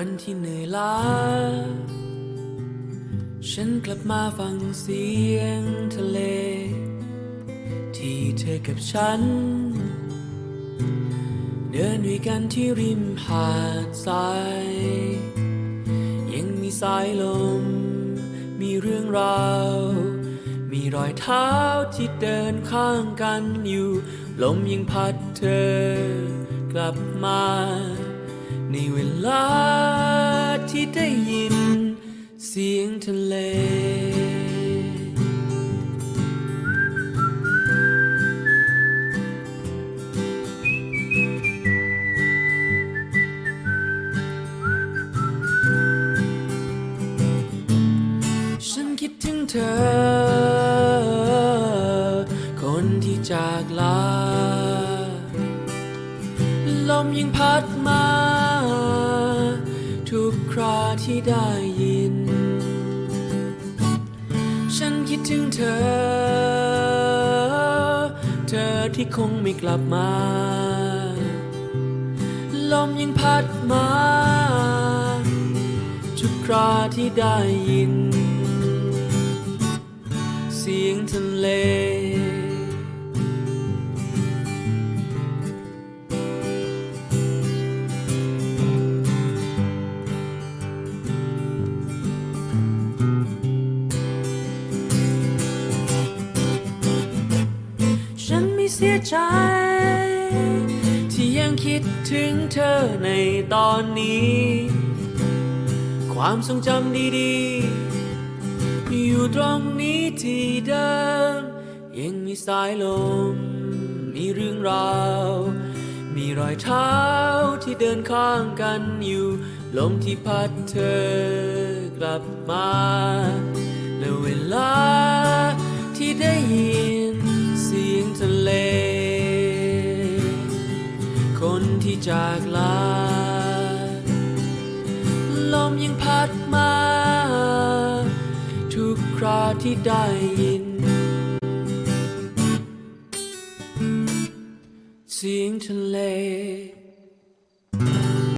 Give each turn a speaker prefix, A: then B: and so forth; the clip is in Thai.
A: วันที่เหนื่อยล้า ฉันกลับมาฟังเสียงทะเล ที่เธอกับฉัน เดินด้วยกันที่ริมหาดทราย ยังมีสายลม มีเรื่องราว มีรอยเท้าที่เดินข้างกันอยู่ ลมยังพัดเธอกลับมา ในเวลาที่ได้ยิน เสียงทะเล ฉันคิดถึงเธอ คนที่จากลา ลมยังพัดมา ราที่ได้ยิน ฉันคิดถึงเธอ เธอที่คงไม่กลับมา ลมยังพัดมาทุกคราที่ได้ยิน เสียงทะเล สียใจ ที่ยังคิดถึงเธอในตอนนี้ ความทรงจำดีๆ อยู่ตรงนี้ที่เดิม ยังมีสายลม มีเรื่องราว มีรอยเท้าที่เดินข้างกันอยู่ ลมที่พัดเธอกลับมา และเวลาที่ได้ยิน ที่จากลา ลมยังพัดมา ทุกคราที่ได้ยิน เสียงทะเล